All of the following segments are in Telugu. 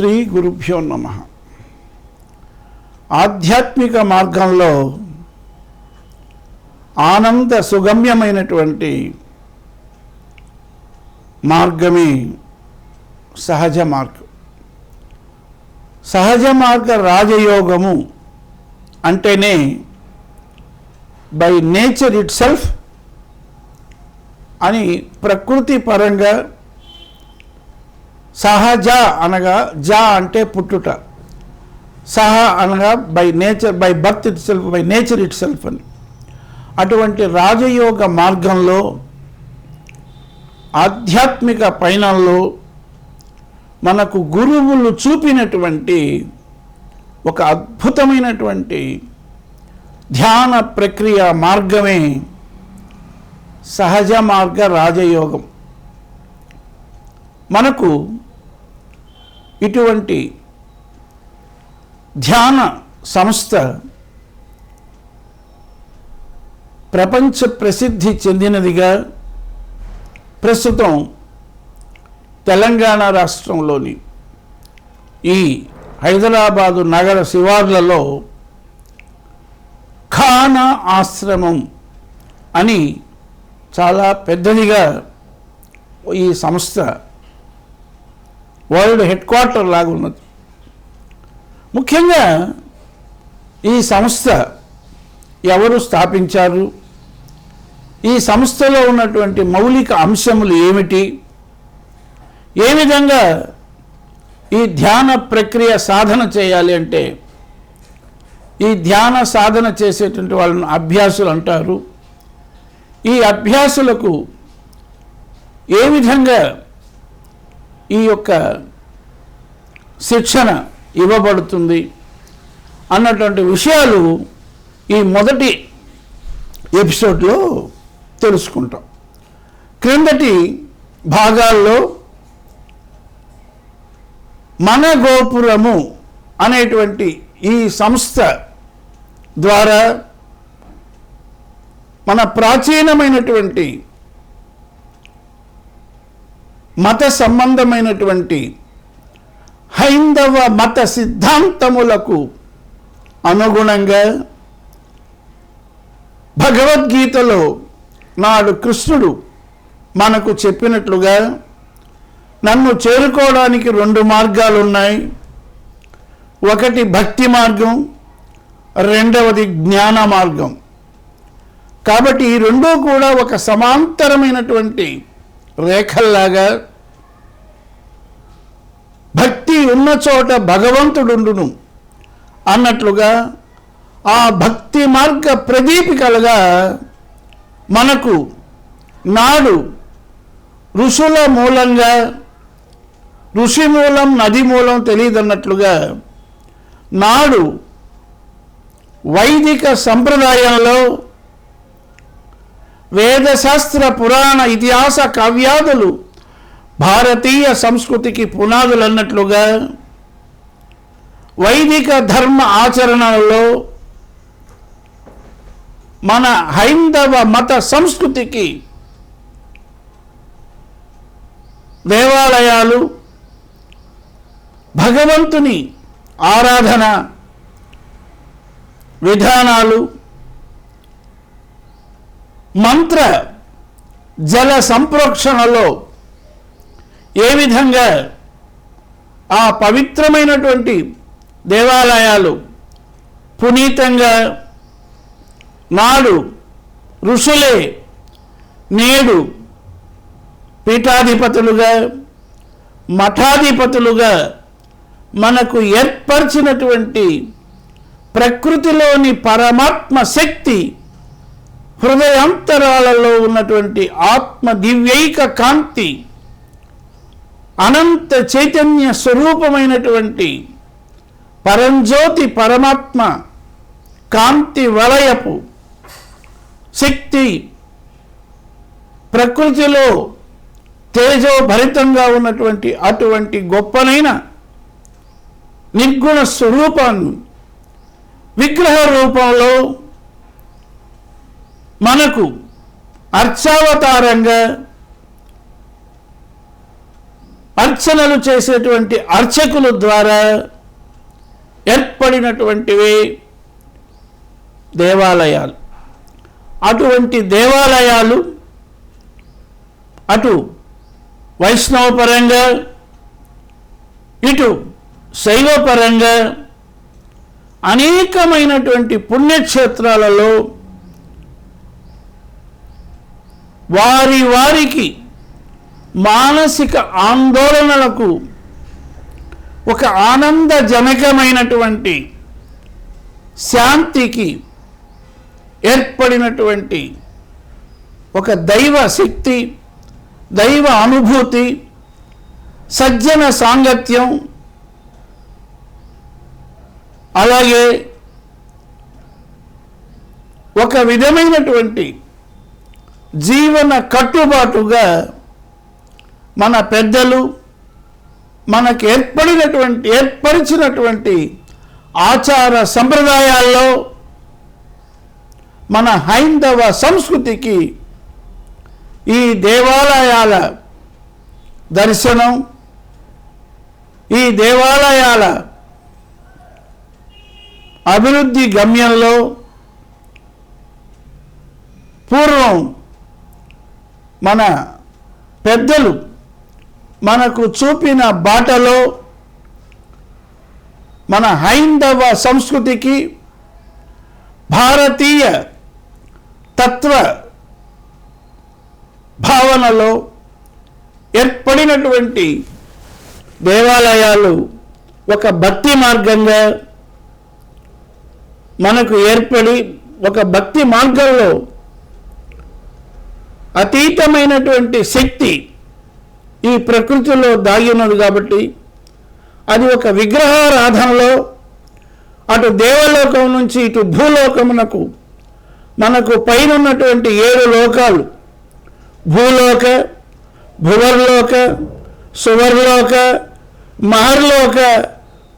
శ్రీ గురుభ్యో నమ. ఆధ్యాత్మిక మార్గంలో ఆనంద సుగమ్యమైనటువంటి మార్గమే సహజ మార్గం. సహజ మార్గ రాజయోగము అంటేనే బై నేచర్ ఇట్ సెల్ఫ్ అని ప్రకృతి పరంగా సహజ అనగా జా అంటే పుట్టుట. సహ అనగా by nature by birth itself by nature itself అని. అటువంటి రాజయోగ మార్గంలో ఆధ్యాత్మిక పయనంలో మనకు గురువులు చూపినటువంటి ఒక అద్భుతమైనటువంటి ధ్యాన ప్రక్రియ మార్గమే సహజ మార్గ రాజయోగం. మనకు ఇటువంటి ధ్యాన సంస్థ ప్రపంచ ప్రసిద్ధి చెందినదిగా ప్రస్తుతం తెలంగాణ రాష్ట్రంలోని ఈ హైదరాబాదు నగర శివార్లలో ఖానా ఆశ్రమం అని చాలా పెద్దదిగా ఈ సంస్థ వరల్డ్ హెడ్ క్వార్టర్ లాగా ఉన్నది. ముఖ్యంగా ఈ సంస్థ ఎవరు స్థాపించారు? ఈ సంస్థలో ఉన్నటువంటి మౌలిక అంశములు ఏమిటి? ఏ విధంగా ఈ ధ్యాన ప్రక్రియ సాధన చేయాలి అంటే ఈ ధ్యాన సాధన చేసేటువంటి వాళ్ళని అభ్యాసులు అంటారు. ఈ అభ్యాసులకు ఏ విధంగా ఈ యొక్క శిక్షణ ఇవ్వబడుతుంది అన్నటువంటి విషయాలు ఈ మొదటి ఎపిసోడ్లో తెలుసుకుంటాం. క్రిందటి భాగాల్లో మన గోపురము అనేటువంటి ఈ సంస్థ ద్వారా మన ప్రాచీనమైనటువంటి మత సంబంధమైనటువంటి హైందవ మత సిద్ధాంతములకు అనుగుణంగా భగవద్గీతలో నాడు కృష్ణుడు మనకు చెప్పినట్లుగా నన్ను చేరుకోవడానికి రెండు మార్గాలు ఉన్నాయి ఒకటి భక్తి మార్గం రెండవది జ్ఞాన మార్గం. కాబట్టి ఈ రెండూ కూడా ఒక సమాంతరమైనటువంటి రేఖల్లాగా భక్తి ఉన్న చోట భగవంతుడుండును అన్నట్లుగా ఆ భక్తి మార్గ ప్రదీపికలుగా మనకు నాడు ఋషుల మూలంగా ఋషి మూలం నది మూలం తెలియదన్నట్లుగా నాడు వైదిక సంప్రదాయంలో వేదశాస్త్ర పురాణ ఇతిహాస కావ్యాదులు భారతీయ సంస్కృతికి పునాదులు అన్నట్లుగా వైదిక ధర్మ ఆచరణలో మన హైందవ మత సంస్కృతికి దేవాలయాలు భగవంతుని ఆరాధన విధానాలు మంత్ర జల సంప్రోక్షణలో ఏ విధంగా ఆ పవిత్రమైనటువంటి దేవాలయాలు పునీతంగా నాడు ఋషులే నేడు పీఠాధిపతులుగా మఠాధిపతులుగా మనకు ఏర్పరిచినటువంటి ప్రకృతిలోని పరమాత్మ శక్తి హృదయాంతరాలలో ఉన్నటువంటి ఆత్మ దివ్యైక కాంతి అనంత చైతన్య స్వరూపమైనటువంటి పరంజ్యోతి పరమాత్మ కాంతి వలయపు శక్తి ప్రకృతిలో తేజోభరితంగా ఉన్నటువంటి అటువంటి గొప్పనైన నిర్గుణ స్వరూపాన్ని విగ్రహ రూపంలో మనకు అర్చావతారంగా అర్చనలు చేసేటువంటి అర్చకుల ద్వారా ఏర్పడినటువంటివి దేవాలయాలు. అటువంటి దేవాలయాలు అటు వైష్ణవ పరంగా ఇటు శైవపరంగా అనేకమైనటువంటి పుణ్యక్షేత్రాలలో వారి వారికి మానసిక ఆందోళనలకు ఒక ఆనందజనకమైనటువంటి శాంతికి ఏర్పడినటువంటి ఒక దైవ శక్తి దైవ అనుభూతి సజ్జన సాంగత్యం అలాగే ఒక విధమైనటువంటి జీవన కట్టుబాటుగా మన పెద్దలు మనకు ఏర్పడినటువంటి ఏర్పరిచినటువంటి ఆచార సంప్రదాయాల్లో మన హైందవ సంస్కృతికి ఈ దేవాలయాల దర్శనం ఈ దేవాలయాల అభివృద్ధి గమ్యంలో పూర్వం మన పెద్దలు మనకు చూపిన బాటలో మన హైందవ సంస్కృతికి భారతీయ తత్వ భావనలో ఏర్పడినటువంటి దేవాలయాలు ఒక భక్తి మార్గంగా మనకు ఏర్పడి ఒక భక్తి మార్గంలో అతీతమైనటువంటి శక్తి ఈ ప్రకృతిలో దాగి ఉన్నది కాబట్టి అది ఒక విగ్రహారాధనలో అటు దేవలోకం నుంచి ఇటు భూలోకమునకు మనకు పైన ఉన్నటువంటి ఏడు లోకాలు భూలోక భువర్లోక సువర్లోక మహర్లోక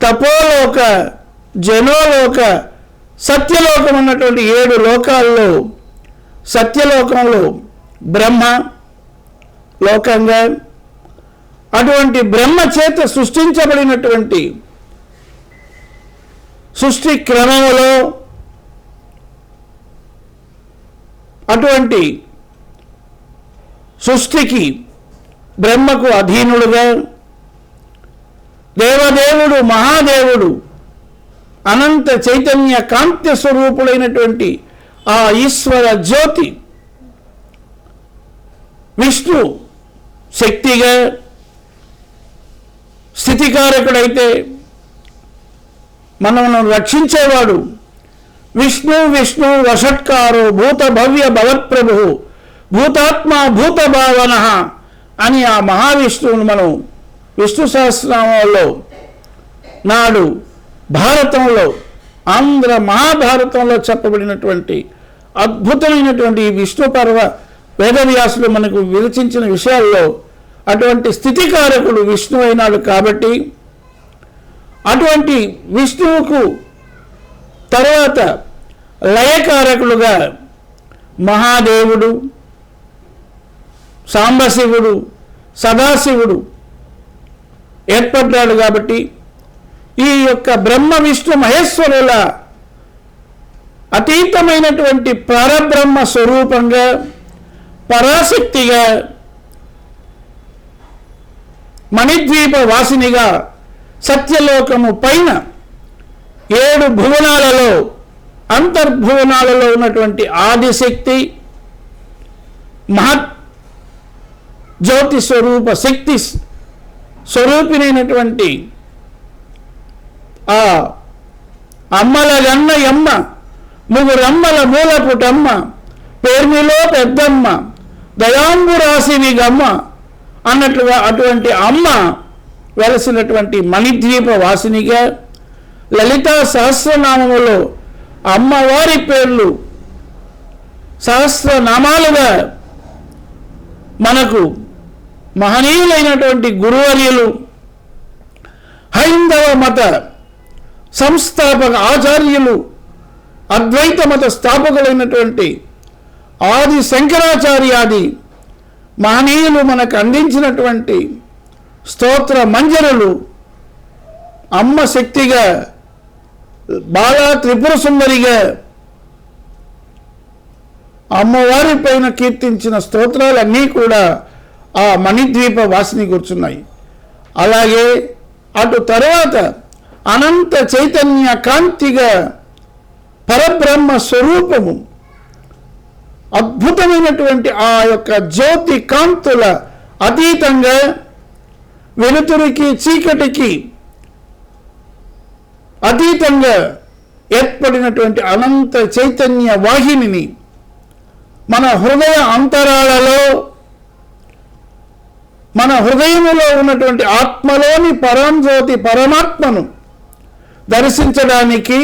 తపోలోక జనోలోక సత్యలోకం అన్నటువంటి ఏడు లోకాల్లో సత్యలోకంలో బ్రహ్మ లోకంగా అటువంటి బ్రహ్మ చేత సృష్టించబడినటువంటి సృష్టి క్రమంలో అటువంటి సృష్టికి బ్రహ్మకు అధీనుడుగా దేవదేవుడు మహాదేవుడు అనంత చైతన్య కాంత్య స్వరూపుడైనటువంటి ఆ ఈశ్వర జ్యోతి విష్ణు శక్తిగా స్థితికారకుడైతే మనల్ని రక్షించేవాడు. విష్ణు విష్ణు వషట్కారో భూత భవ్య భవత్ప్రభు భూతాత్మ భూత భావన అని ఆ మహావిష్ణువును మనం విష్ణు సహస్రనామంలో నాడు భారతంలో ఆంధ్ర మహాభారతంలో చెప్పబడినటువంటి అద్భుతమైనటువంటి ఈ విష్ణు పర్వ వేదవ్యాసులు మనకు విరచించిన విషయాల్లో అటువంటి స్థితికారకుడు విష్ణు అయినాడు కాబట్టి అటువంటి విష్ణువుకు తర్వాత లయకారకులుగా మహాదేవుడు సాంబశివుడు సదాశివుడు ఏర్పడ్డాడు కాబట్టి ఈ యొక్క బ్రహ్మ విష్ణు మహేశ్వరుల అతీతమైనటువంటి పరబ్రహ్మ స్వరూపంగా పరాశక్తిగా మణిద్వీప వాసినిగా సత్యలోకము పైన ఏడు భువనాలలో అంతర్భువనాలలో ఉన్నటువంటి ఆదిశక్తి మహత్ జ్యోతి స్వరూప శక్తి స్వరూపినైనటువంటి ఆ అమ్మల గన్న ఎమ్మ ముగురమ్మల మూలపుటమ్మ పేర్మిలో పెద్దమ్మ దయాంబురాసిని గమ్మ అన్నట్లుగా అటువంటి అమ్మ వెలసినటువంటి మణిద్వీప వాసినిగా లలితా సహస్రనామములో అమ్మవారి పేర్లు సహస్రనామాలుగా మనకు మహనీయులైనటువంటి గురువర్యులు హైందవ మత సంస్థాపక ఆచార్యులు అద్వైత మత స్థాపకులైనటువంటి ఆది శంకరాచార్యాది మానీయులు మనకు అందించినటువంటి స్తోత్ర మంజరులు అమ్మ శక్తిగా బాలా త్రిపుర సుందరిగా అమ్మవారి పైన కీర్తించిన స్తోత్రాలన్నీ కూడా ఆ మణిద్వీప వాసిని కూర్చున్నాయి. అలాగే అటు తర్వాత అనంత చైతన్య కాంతిగా పరబ్రహ్మ స్వరూపము అద్భుతమైనటువంటి ఆ యొక్క జ్యోతి కాంతుల అతీతంగా వెలుతురికి చీకటికి అతీతంగా ఏర్పడినటువంటి అనంత చైతన్య వాహినిని మన హృదయ అంతరాలలో మన హృదయములో ఉన్నటువంటి ఆత్మలోని పరంజ్యోతి పరమాత్మను దర్శించడానికి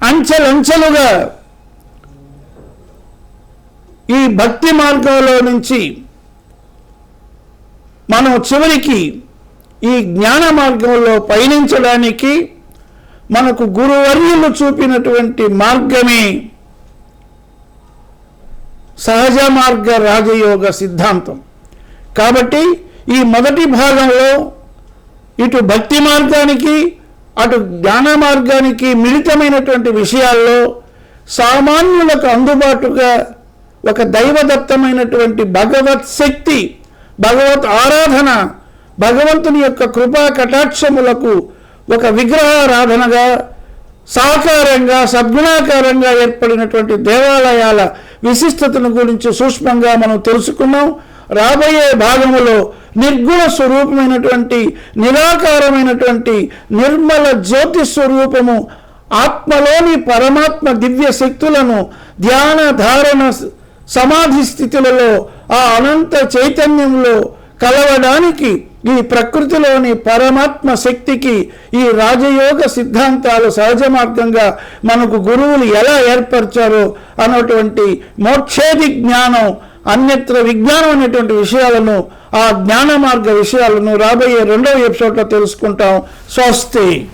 అంచెలంచెలుగా ఈ భక్తి మార్గంలో నుంచి మనం చివరికి ఈ జ్ఞాన మార్గంలో పయనించడానికి మనకు గురువర్యులు చూపినటువంటి మార్గమే సహజ మార్గ రాజయోగ సిద్ధాంతం. కాబట్టి ఈ మొదటి భాగంలో ఇటు భక్తి మార్గానికి అటు జ్ఞాన మార్గానికి మిళితమైనటువంటి విషయాల్లో సామాన్యులకు అందుబాటుగా ఒక దైవదత్తమైనటువంటి భగవత్ శక్తి భగవత్ ఆరాధన భగవంతుని యొక్క కృపా కటాక్షములకు ఒక విగ్రహారాధనగా సాకారంగా సద్గుణాకారంగా ఏర్పడినటువంటి దేవాలయాల విశిష్టతను గురించి సూక్ష్మంగా మనం తెలుసుకున్నాం. రాబోయే భాగములో నిర్గుణ స్వరూపమైనటువంటి నిరాకారమైనటువంటి నిర్మల జ్యోతి స్వరూపము ఆత్మలోని పరమాత్మ దివ్య శక్తులను ధ్యాన ధారణ సమాధి స్థితులలో ఆ అనంత చైతన్యంలో కలవడానికి ఈ ప్రకృతిలోని పరమాత్మ శక్తికి ఈ రాజయోగ సిద్ధాంతాలు సహజ మార్గంగా మనకు గురువులు ఎలా ఏర్పరిచారో అన్నటువంటి మోక్షేది జ్ఞానం అన్యత్ర విజ్ఞానం అనేటువంటి విషయాలను ఆ జ్ఞాన మార్గ విషయాలను రాబోయే రెండవ ఎపిసోడ్లో తెలుసుకుంటాం. స్వస్తి.